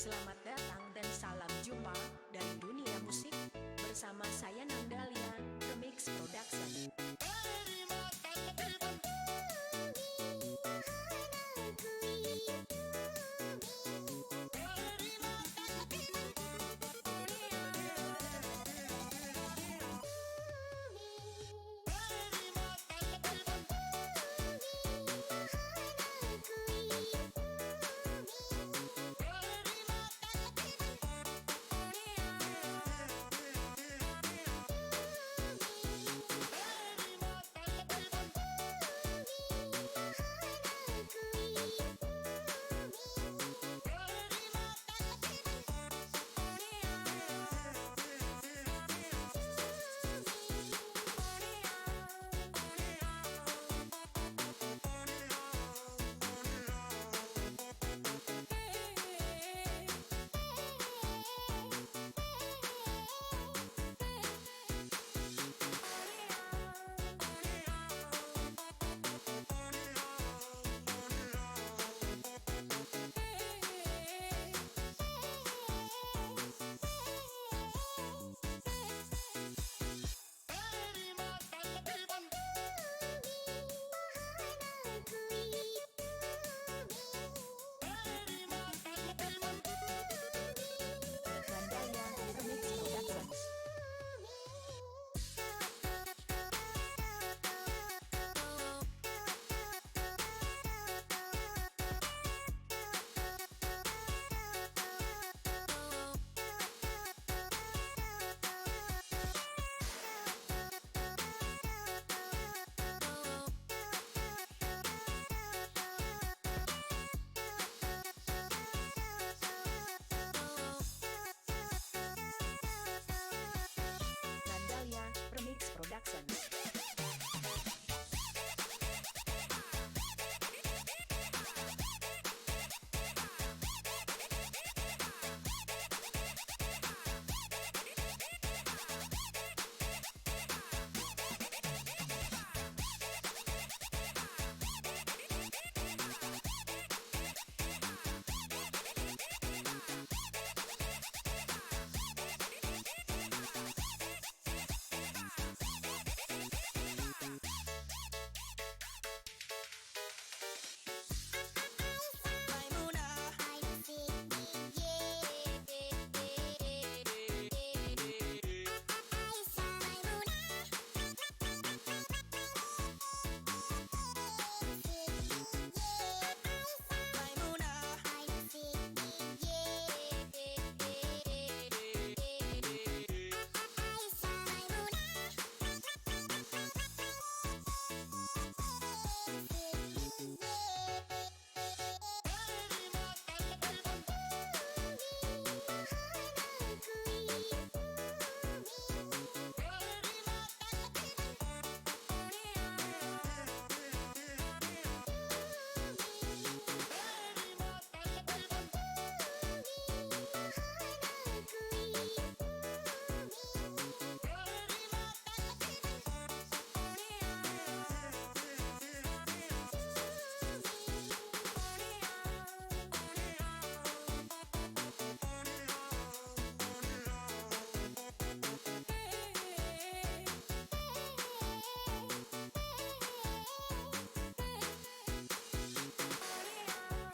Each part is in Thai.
Selamat datang dan salam jumpa dari dunia musik bersama saya Nandalia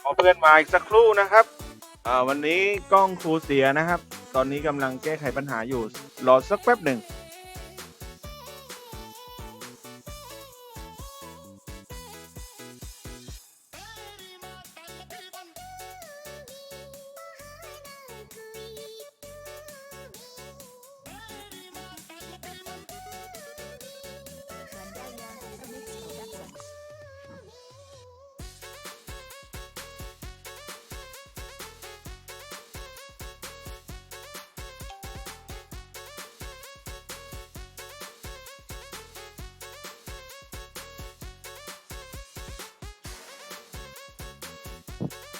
อเพื่อนมาอีกสักครู่นะครับอ่าวันนี้กล้องครูเสียนะครับ ตอนนี้กำลังแก้ไขปัญหาอยู่รอสักแป๊บหนึ่ง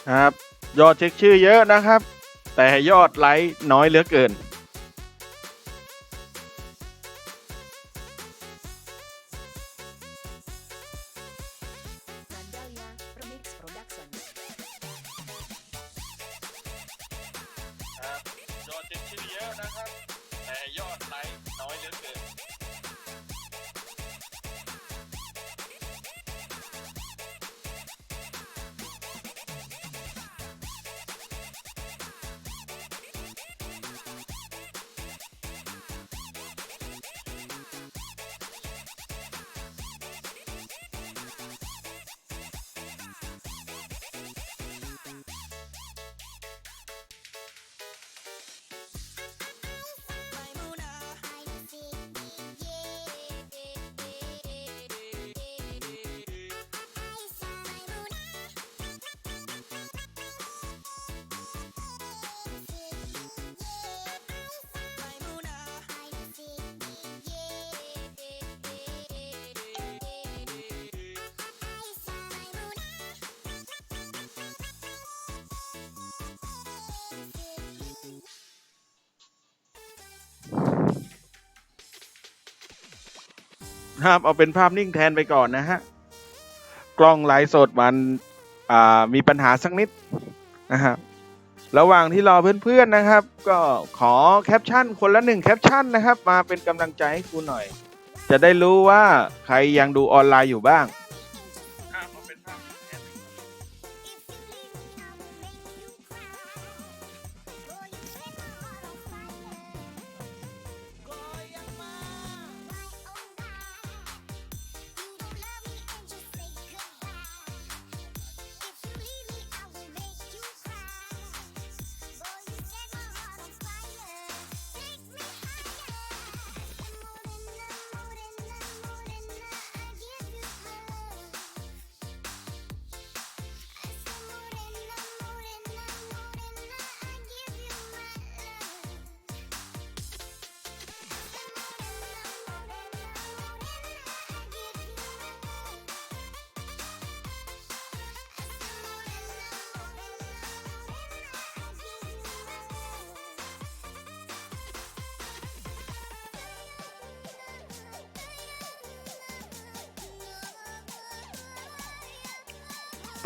ครับ ยอดเช็คชื่อเยอะนะครับ แต่ยอดไลค์น้อยเหลือเกิน ครับเอาเป็นภาพนิ่งแทนไปก่อนนะฮะ กล้องไลฟ์สดมันอ่ามีปัญหาสักนิดนะครับระหว่างที่รอเพื่อนๆนะครับ ก็ขอแคปชั่นคนละหนึ่งแคปชั่นนะครับ มาเป็นกำลังใจให้ครูหน่อย จะได้รู้ว่าใครยังดูออนไลน์อยู่บ้าง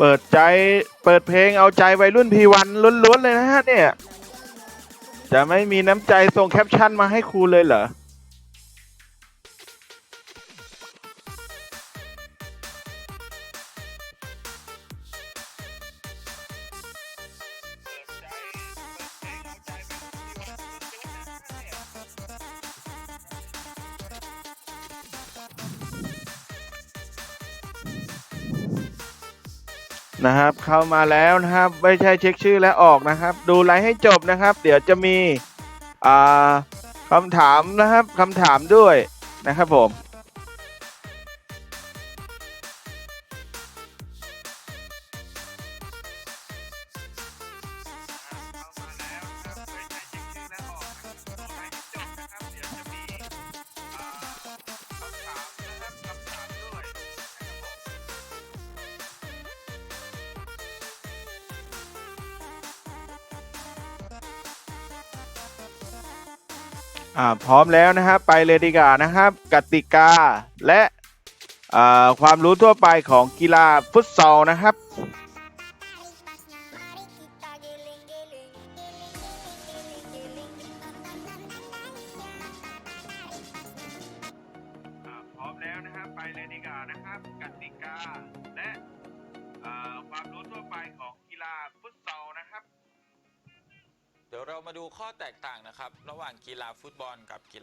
เปิดใจเปิดเพลงเอาใจวัยรุ่นพีวันล้วนๆเลยนะฮะเนี่ย จะไม่มีน้ำใจส่งแคปชั่นมาให้ครูเลยเหรอ นะครับ เข้ามาแล้วนะครับ ไม่ใช่เช็คชื่อและออกนะครับ ดูไลฟ์ให้จบนะครับ เดี๋ยวจะมีคำถามนะครับคำถามด้วยนะครับผม อ่าพร้อมแล้วนะครับไปเลยดีกว่านะครับ กติกาและอ่าความรู้ทั่วไปของกีฬาฟุตซอลนะครับ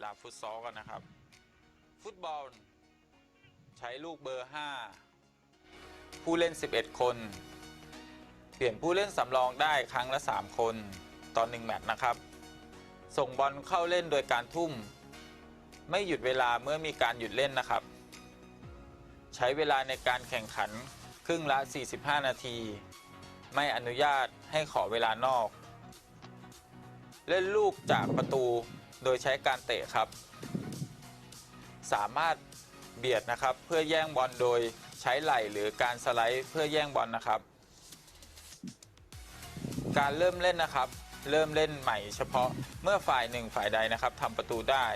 ฬาฟุตซอลกันนะครับ ฟุตบอล ใช้ลูกเบอร์ 5 ผู้เล่น 11 คน เปลี่ยนผู้เล่นสำรองได้ครั้งละ 3 คนต่อ1แมตช์นะครับ ส่งบอลเข้าเล่นโดยการทุ่ม ไม่หยุดเวลาเมื่อมีการหยุดเล่นนะครับ ใช้เวลาในการแข่งขันครึ่งละ 45 นาที ไม่อนุญาตให้ขอเวลานอก เล่นลูกจากประตู โดยใช้การเตะครับ สามารถเบียดนะครับเพื่อแย่งบอลโดยใช้ไหล่หรือการสไลด์เพื่อแย่งบอลนะครับ การเริ่มเล่นนะครับ เริ่มเล่นใหม่เฉพาะเมื่อฝ่ายหนึ่งฝ่ายใดนะครับทำประตูได้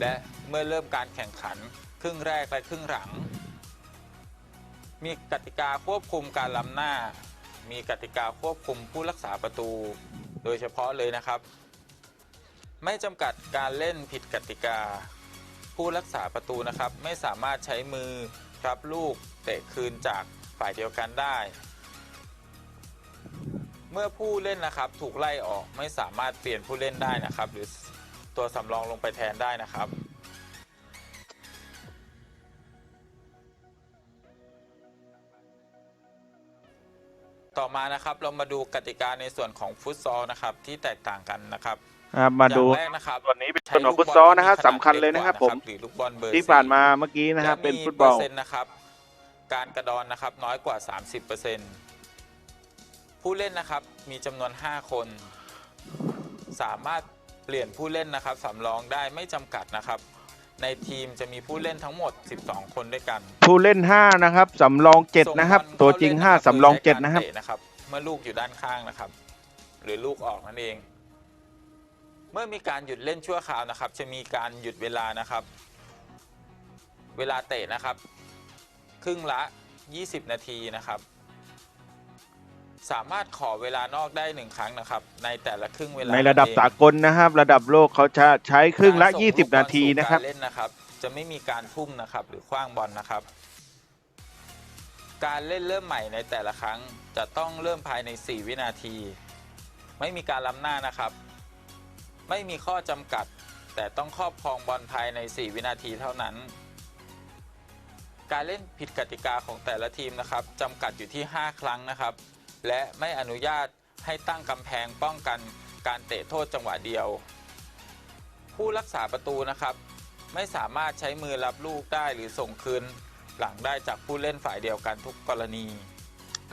และเมื่อเริ่มการแข่งขันครึ่งแรกและครึ่งหลัง มีกติกาควบคุมการล้ำหน้า มีกติกาควบคุมผู้รักษาประตู โดยเฉพาะเลยนะครับ ไม่จำกัดการเล่นผิดกติกา ผู้รักษาประตูนะครับ ไม่สามารถใช้มือรับลูกเตะคืนจากฝ่ายเดียวกันได้ เมื่อผู้เล่นนะครับถูกไล่ออกไม่สามารถเปลี่ยนผู้เล่นได้นะครับ หรือตัวสำรองลงไปแทนได้นะครับต่อมานะครับเรามาดูกติกาในส่วนของฟุตซอลนะครับที่แตกต่างกันนะครับ ครับมาดูอย่งแรกนะครับส่วนนี้เป็นใช้ส่วนของลูกฟุตบซอลที่นะฮะขนาดสำคัญเลยนะครับกผกมว่าหรือลูกบอลเบอร์ที่สี่ผ่านมาเมื่อกี้นะครับและเป็นมีฟุตบอลเปอร์เซ็นต์นะครับ การกระดอนนะครับน้อยกว่า 30%ผู้เล่นนะครับมีจำนวน 5 คน สามารถเปลี่ยนผู้เล่นนะครับสำรองได้ไม่จำกัดนะครับ ในทีมจะมีผู้เล่นทั้งหมด 12 คนด้วยกันผู้เล่น 5 นะครับสำรอง 7 นะครับ ส่บอลตัวจริงเข้าเล่น5สำรองโดยใช้7นะครับกาเตนะครับ เมื่อลูกอยู่ด้านข้างนะครับ หรือลูกออกนั่นเอง เมื่อมีการหยุดเล่นชั่วคราวนะครับ จะมีการหยุดเวลานะครับเเวลาเตะนะครับ ครึ่งละ 20 นาทีนะครับ สามารถขอเวลานอกได้หนึ่งครั้งนะครับ ในแต่ละครึ่งเวลาในระดับเองสากลนะครับ ระดับโลกเขาจะใช้ครึ่งละการส่ลูกบอล20 นาทีนะครับสู่การเล่นนะครับ จะไม่มีการทุ่มนะครับ หรือคว้างบอลนะครับ การเล่นเริ่มใหม่ในแต่ละครั้งจะต้องเริ่มภายใน 4 วินาที ไม่มีการล้ำหน้านะครับ ไม่มีข้อจำกัด แต่ต้องครอบครองบอลภายใน 4 วินาทีเท่านั้น การเล่นผิดกติกาของแต่ละทีมนะครับจำกัดอยู่ที่ 5 ครั้งนะครับ และไม่อนุญาตให้ตั้งกำแพงป้องกันการเตะโทษจังหวะเดียว ผู้รักษาประตูนะครับ ไม่สามารถใช้มือรับลูกได้หรือส่งคืนหลังได้จากผู้เล่นฝ่ายเดียวกันทุกกรณี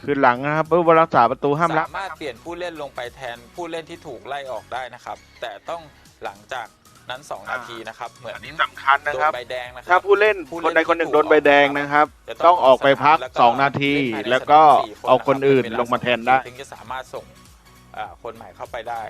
คือหลังนะครับผู้รักษาประตูห้ามรับ สามารถเปลี่ยนผู้เล่นลงไปแทนผู้เล่นที่ถูกไล่ออกได้นะครับ แต่ต้องหลังจากนั้น2นาทีนะครับ เหมือนอันนี้สำคัญนะโดครันบใบแดงนะคถ้ารับผู้เล่นผู้เล่นคนใดคนหนึ่งที่โดถูนกใบแดงนะครับ จะต้องออกไปพักแล้วก็2นาทีเล่นภายในแล้วก็สนามสี่เอาคนอื่นเป็เวลงมาแทนได้ ถึงจะสามารถส่งอ่าคนใหม่เข้าไปได้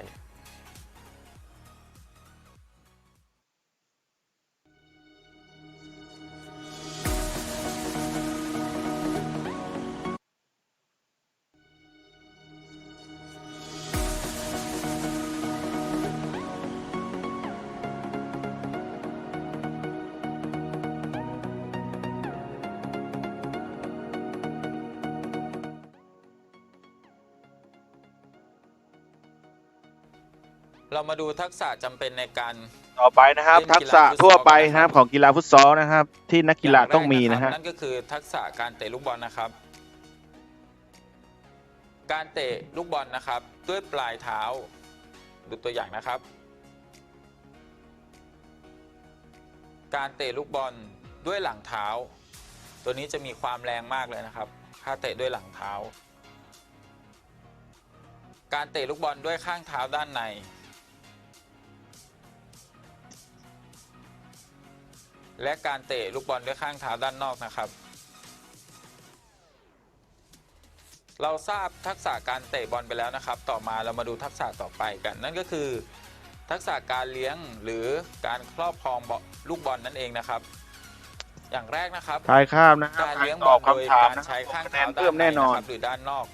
เรามาดูทักษะจำเป็นในการ ต่อไปนะครับ เล่นทักกีฬาษะฟุตซอล ทั่วไปกันนะครับนะครับของกีฬาฟุตซอลนะครับ ที่นักกีฬาต้องมีนะย่าแรฮะกครับนั่นก็คือทักษะการเตะลูกบอลนะครับ การเตะลูกบอลนะครับ ด้วยปลายเท้า ดูตัวอย่างนะครับ การเตะลูกบอลด้วยหลังเท้า ตัวนี้จะมีความแรงมากเลยนะครับ ถ้าเตะด้วยหลังเท้า การเตะลูกบอลด้วยข้างเท้าด้านใน และการเตะลูกบอลด้วยข้างเท้าด้านนอกนะครับ เราทราบทักษะการเตะบอลไปแล้วนะครับ ต่อมาเรามาดูทักษะต่อไปกัน นั่นก็คือ ทักษะการเลี้ยงหรือการครอบครองบอลลูกบอลนั่นเองนะครับ อย่างแรกนะครับทายข้ามนะครับการใครเลี้ยงตบออบลโดยคำถามการนะคใช้รับข้างคะแนเท้านด้าเพิ่มนในแน่นอนนะครับหรือด้านนอก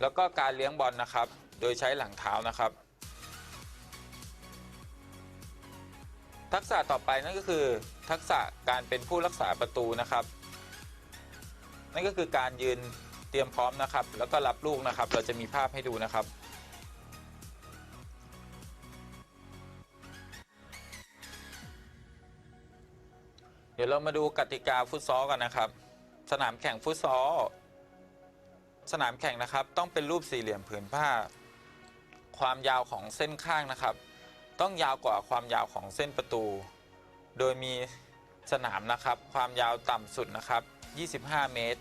แล้วก็การเลี้ยงบอลนะครับ โดยใช้หลังเท้านะครับ ทักษะต่อไปนั่นก็คือทักษะการเป็นผู้รักษาประตูนะครับ นั่นก็คือการยืนเตรียมพร้อมนะครับ แล้วก็รับลูกนะครับ เราจะมีภาพให้ดูนะครับเดี๋ยวเรามาดูกติกาฟุตซอลกันนะครับ สนามแข่งฟุตซอล สนามแข่งนะครับ ต้องเป็นรูปสี่เหลี่ยมผืนผ้า ความยาวของเส้นข้างนะครับ ต้องยาวกว่าความยาวของเส้นประตู โดยมีสนามนะครับ ความยาวต่ำสุดนะครับ 25 เมตร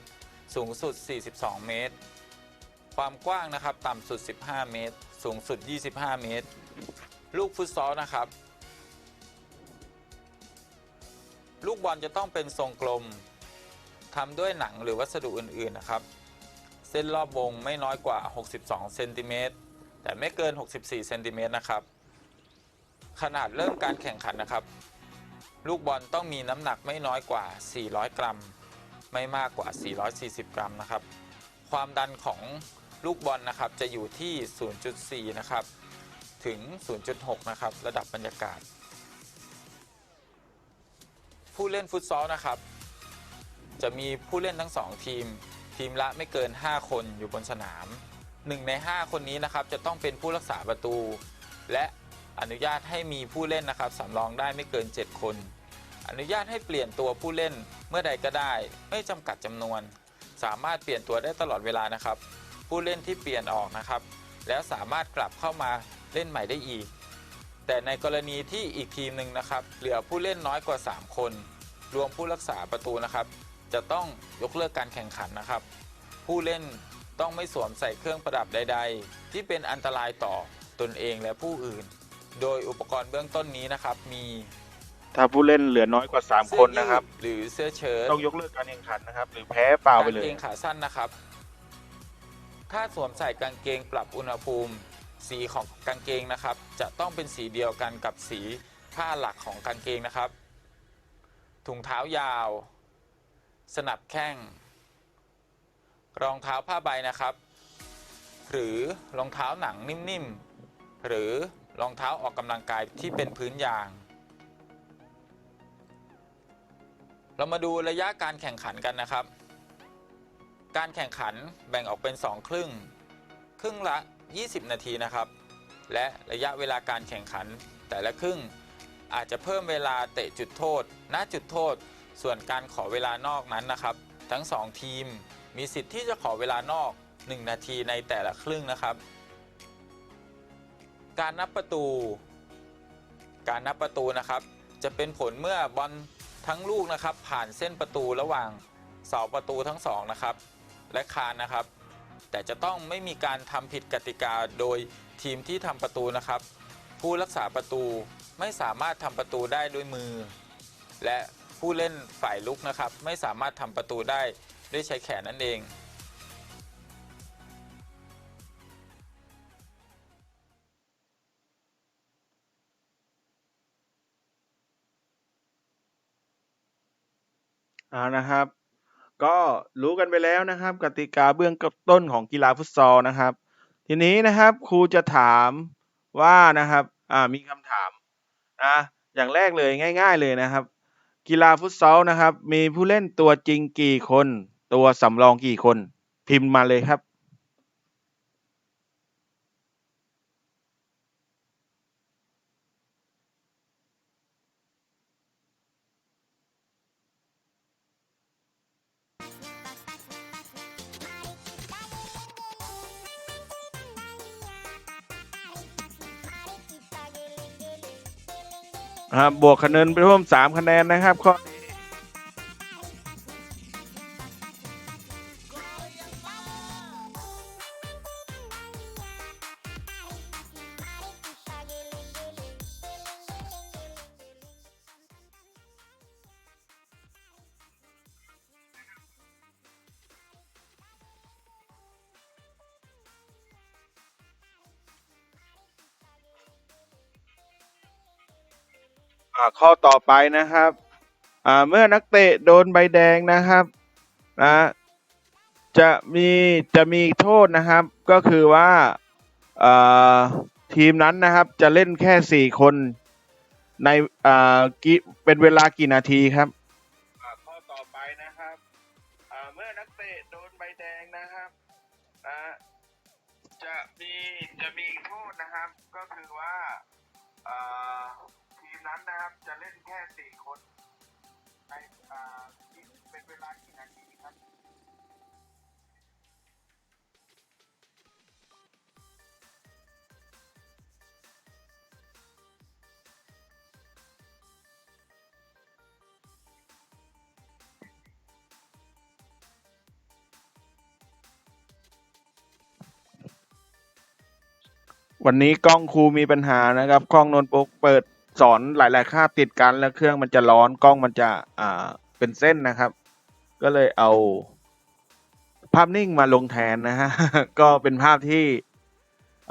สูงสุด 42 เมตร ความกว้างนะครับ ต่ำสุด 15 เมตร สูงสุด 25 เมตร ลูกฟุตซอลนะครับ ลูกบอลจะต้องเป็นทรงกลมทำด้วยหนังหรือวัสดุอื่นๆนะครับ เส้นรอบวงไม่น้อยกว่า 62 เซนติเมตร แต่ไม่เกิน 64 เซนติเมตรนะครับ ขนาดเริ่มการแข่งขันนะครับ ลูกบอลต้องมีน้ำหนักไม่น้อยกว่า 400 กรัม ไม่มากกว่า 440 กรัมนะครับ ความดันของลูกบอลนะครับจะอยู่ที่ 0.4 นะครับ ถึง 0.6 นะครับ ระดับบรรยากาศ ผู้เล่นฟุตซอลนะครับ จะมีผู้เล่นทั้ง 2 ทีม ทีมละไม่เกิน 5 คนอยู่บนสนาม 1 ใน 5 คนนี้นะครับจะต้องเป็นผู้รักษาประตู และ อนุญาตให้มีผู้เล่นนะครับสำรองได้ไม่เกิน 7 คน อนุญาตให้เปลี่ยนตัวผู้เล่นเมื่อใดก็ได้ ไม่จำกัดจำนวน สามารถเปลี่ยนตัวได้ตลอดเวลานะครับ ผู้เล่นที่เปลี่ยนออกนะครับ แล้วสามารถกลับเข้ามาเล่นใหม่ได้อีก แต่ในกรณีที่อีกทีมหนึ่งนะครับ เหลือผู้เล่นน้อยกว่า 3 คน รวมผู้รักษาประตูนะครับ จะต้องยกเลิกการแข่งขันนะครับ ผู้เล่นต้องไม่สวมใส่เครื่องประดับใด ๆ ที่เป็นอันตรายต่อตนเองและผู้อื่น โดยอุปกรณ์เบื้องต้นนี้นะครับมีถ้าผู้เล่นเหลือน้อยกว่า3เสื้คอนยืนะครับดหรือเสื้อเชิ้ตต้องยกเลิกการแข่งขันนะครับ หรือแพ้เปล่าไปเลกางยเกงขาสั้นนะครับ ถ้าสวมใส่กางเกงปรับอุณหภูมิ สีของกางเกงนะครับ จะต้องเป็นสีเดียวกันกับสีผ้าหลักของกางเกงนะครับ ถุงเท้ายาว สนับแข้ง รองเท้าผ้าใบนะครับ หรือรองเท้าหนังนิ่มๆ หรือ รองเท้าออกกำลังกายที่เป็นพื้นยาง เรามาดูระยะการแข่งขันกันนะครับ การแข่งขันแบ่งออกเป็น 2 ครึ่ง ครึ่งละ 20 นาทีนะครับ และระยะเวลาการแข่งขันแต่ละครึ่งอาจจะเพิ่มเวลาเตะจุดโทษ ณ จุดโทษ ส่วนการขอเวลานอกนั้นนะครับ ทั้ง 2 ทีมมีสิทธิ์ที่จะขอเวลานอก 1 นาทีในแต่ละครึ่งนะครับ การนับประตู การนับประตูนะครับ จะเป็นผลเมื่อบอลทั้งลูกนะครับ ผ่านเส้นประตูระหว่างเสาประตูทั้งสองนะครับ และคานนะครับ แต่จะต้องไม่มีการทำผิดกติกาโดยทีมที่ทำประตูนะครับ ผู้รักษาประตูไม่สามารถทำประตูได้ด้วยมือ และผู้เล่นฝ่ายลุกนะครับ ไม่สามารถทำประตูได้ด้วยใช้แขนนั่นเอง เอานะครับ ก็รู้กันไปแล้วนะครับ กติกาเบื้องต้นของกีฬาฟุตซอลนะครับ ทีนี้นะครับครูจะถามว่านะครับอ่ามีคำถามนะอย่างแรกเลยง่าย ๆเลยนะครับ กีฬาฟุตซอลนะครับ มีผู้เล่นตัวจริงกี่คน ตัวสำรองกี่คน พิมพ์มาเลยครับ นะครับบวกคะแนนไปเพิ่มสามคะแนนนะครับข้อ อ่าข้อต่อไปนะครับอ่าเมื่อนักเตะโดนใบแดงนะครับนะจะมีจะมีโทษนะครับ ก็คือว่าอ่าทีมนั้นนะครับจะเล่นแค่สี่คนในอ่ากี่เป็นเวลากี่นาทีครับข้อต่อไปนะครับอ่าเมื่อนักเตะโดนใบแดงนะครับนะจะมีจะมีโทษนะครับ ก็คือว่าอ่า ล่นแค่สี่คนในอ่าเป็นเวลากี่นาทีครับวันนี้กล้องครูมีปัญหานะครับกล้องโน้ตบุ๊กเปิด สอนหลายๆคาบติดกันแล้วเครื่องมันจะร้อนกล้องมันจะอ่าเป็นเส้นนะครับ ก็เลยเอาภาพนิ่งมาลงแทนนะฮะ ก็เป็นภาพที่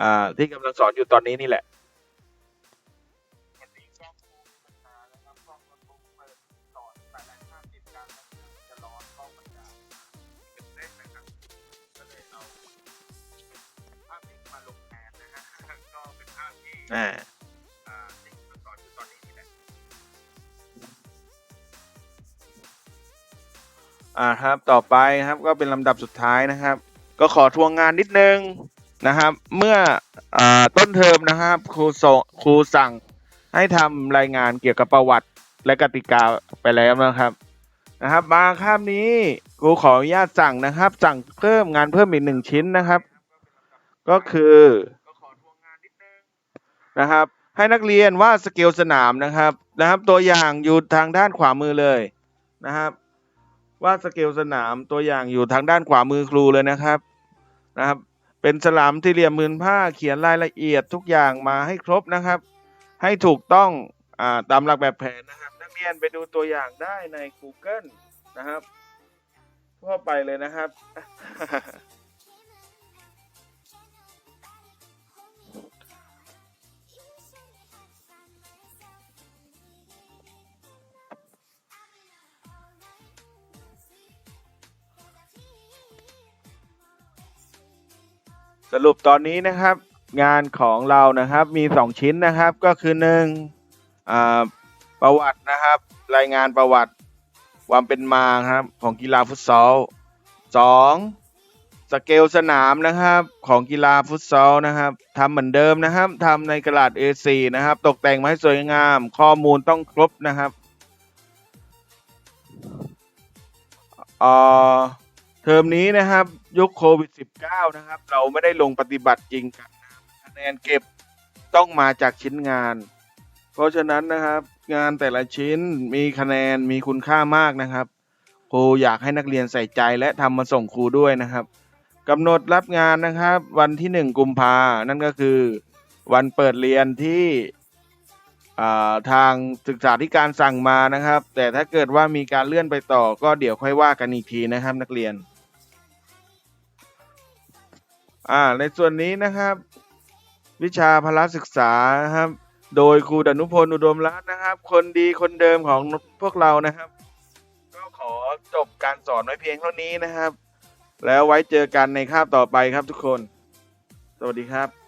อ่าที่กำลังสอนอยู่ตอนนี้นี่แหละวันนี้กล้องครูมีปัญหา อ่าครับต่อไปครับก็เป็นลำดับสุดท้ายนะครับ ก็ขอทวงงานนิดนึงนะครับ เมื่ออต้นเทอมนะครับครูส่งครูสั่งให้ทำรายงานเกี่ยวกับประวัติและกติกาไปแล้วนะครับนะครับ มาคาบนี้ครูขออนุญาตสั่งนะครับ สั่งเพิ่มงานเพิ่มอีกหนึ่งชิ้นนะครับ ก็คือนะครับ ให้นักเรียนวาดสเกลสนามนะครับนะครับ ตัวอย่างอยู่ทางด้านขวามือเลยนะครับ วาดสเกลสนามตัวอย่างอยู่ทางด้านขวามือครูเลยนะครับนะครับ เป็นสลามที่เหลี่ยมมืนผ้าเขียนรายละเอียดทุกอย่างมาให้ครบนะครับ ให้ถูกต้องอ่าตามหลักแบบแผนนะครับ นักเรียนไปดูตัวอย่างได้ใน Google นะครับ ทั่วไปเลยนะครับ สรุปตอนนี้นะครับ งานของเรานะครับมีสองชิ้นนะครับก็คือหนึ่งอ่าประวัตินะครับ รายงานประวัติความเป็นมาครับของกีฬาฟุตซอลสองสเกลสนามนะครับของกีฬาฟุตซอลนะครับทำเหมือนเดิมนะครับทำในกระดาษ A4 นะครับ ตกแต่งมาให้สวยงาม ข้อมูลต้องครบนะครับเอ่อเทอมนี้นะครับ ยุคโควิด -19 นะครับ เราไม่ได้ลงปฏิบัติจริงกันคะแนนเก็บต้องมาจากชิ้นงาน เพราะฉะนั้นนะครับ งานแต่ละชิ้นมีคะแนนมีคุณค่ามากนะครับครูอยากให้นักเรียนใส่ใจและทำมาส่งครูด้วยนะครับกำหนดรับงานนะครับ วันที่หนึ่งกุมภานั่นก็คือ วันเปิดเรียนที่ทางศึกษาธิการสั่งมานะครับ แต่ถ้าเกิดว่ามีการเลื่อนไปต่อก็เดี๋ยวค่อยว่ากันอีกทีนะครับนักเรียน อ่าในส่วนนี้นะครับ วิชาพละศึกษาครับ โดยครูดนุพลอุดมรัตน์นะครับ คนดีคนเดิมของพวกเรานะครับ ก็ขอจบการสอนไว้เพียงเท่านี้นะครับ แล้วไว้เจอกันในคาบต่อไปครับทุกคน สวัสดีครับ